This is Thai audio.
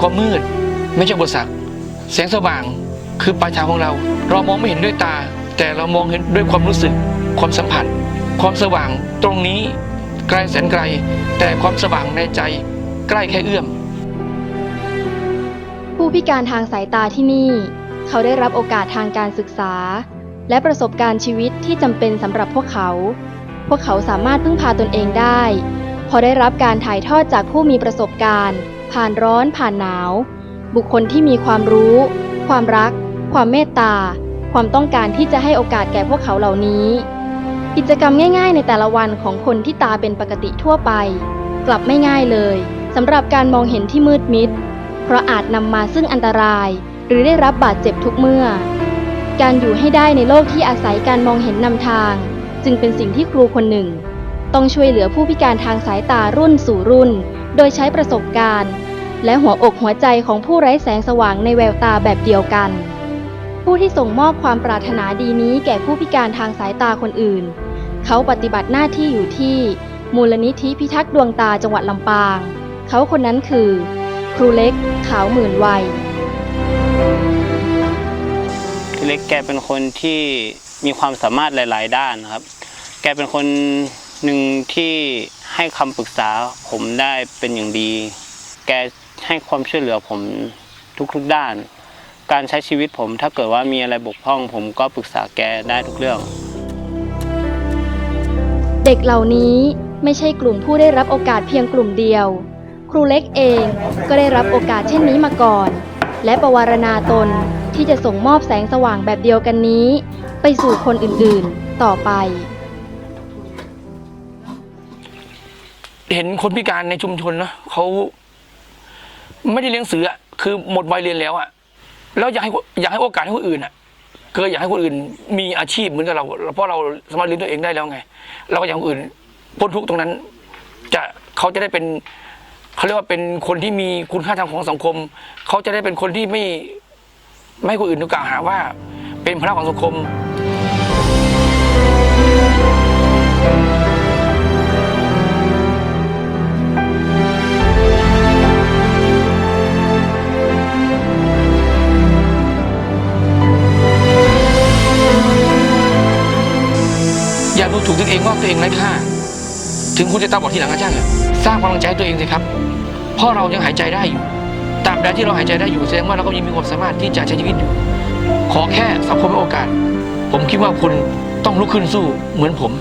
ความมืดไม่ใช่อุปสรรคแสงสว่างคือปลายทางของเรา เรามองไม่เห็นด้วยตา แต่เรามองเห็นด้วยความรู้สึก ความสัมผัส ความสว่างตรงนี้ไกลแสนไกล แต่ความสว่างในใจใกล้แค่เอื้อม ผู้พิการทางสายตาที่นี่ เขาได้รับโอกาสทางการศึกษา และประสบการณ์ชีวิตที่จำเป็นสำหรับพวกเขา พวกเขาสามารถพึ่งพาตนเองได้ พอได้รับการถ่ายทอดจากผู้มีประสบการณ์ ผ่านร้อนผ่านหนาว บุคคลที่มีความรู้ ความรัก ความเมตตา ความต้องการที่จะให้โอกาสแก่พวกเขาเหล่านี้ กิจกรรมง่ายๆ ในแต่ละวันของคนที่ตาเป็นปกติทั่วไป กลับไม่ง่ายเลยสำหรับการมองเห็นที่มืดมิด เพราะอาจนำมาซึ่งอันตราย หรือได้รับบาดเจ็บทุกเมื่อ การอยู่ให้ได้ในโลกที่อาศัยการมองเห็นนำทาง จึงเป็นสิ่งที่ครูคนหนึ่ง ต้องช่วยเหลือผู้พิการทางสายตารุ่นสู่รุ่น โดยใช้ประสบการณ์ และหัวอกหัวใจของผู้ไร้แสงสว่างในแววตาแบบเดียวกัน ผู้ที่ส่งมอบความปรารถนาดีนี้แก่ผู้พิการทางสายตาคนอื่น เขาปฏิบัติหน้าที่อยู่ที่ มูลนิธิพิทักษ์ดวงตาจังหวัดลำปาง เขาคนนั้นคือ ครูเล็กขาวหมื่นวัยพี่เล็กแกเป็นคนที่มีความสามารถหลาย ๆ ด้านนะครับ แกเป็นคนหนึ่งที่ ให้คำปรึกษาผมได้เป็นอย่างดี แกให้ความช่วยเหลือผมทุกๆด้าน การใช้ชีวิตผมถ้าเกิดว่ามีอะไรบกพร่อง ผมก็ปรึกษาแกได้ทุกเรื่อง เด็กเหล่านี้ไม่ใช่กลุ่มผู้ได้รับโอกาสเพียงกลุ่มเดียว ครูเล็กเองก็ได้รับโอกาสเช่นนี้มาก่อน และประวารณาตนที่จะส่งมอบแสงสว่างแบบเดียวกันนี้ ไปสู่คนอื่นๆ ต่อไป เห็นคนพิการในชุมชนนะเขาไม่ได้เลี้ยงเสืออะคือหมดวัยเรียนแล้วอะแล้วอยากให้อยากให้โอกาสให้คนอื่นอะคือยากให้คนอื่น มีอาชีพเหมือนกับเรา เพราะเราสามารถเลี้ยงตัวเองได้แล้วไง เราก็อยากให้คนอื่นพ้นทุกตรงนั้น จะเขาจะได้เป็นเขาเรียกว่าเป็นคนที่มีคุณค่าทางของสังคม เขาจะได้เป็นคนที่ไม่ไม่คนอื่นถูกกล่าวหาว่า เป็นภาระของสังคม ถูกตัวเองว่าตัวเองไร้ค่า ถึงคุณจะตาบอดทีหลังก็ช่างเถอะสร้างกำลังใจใตัวเองสิครับเพราะเรายังหายใจได้อยู่ตราบใดที่เราหายใจได้อยู่แสดงว่าเราก็ยังมีความสามารถที่จะใช้ชีวิตอยู่ ขอแค่สังคมให้โอกาส ผมคิดว่าคุณต้องลุกขึ้นสู้เหมือนผม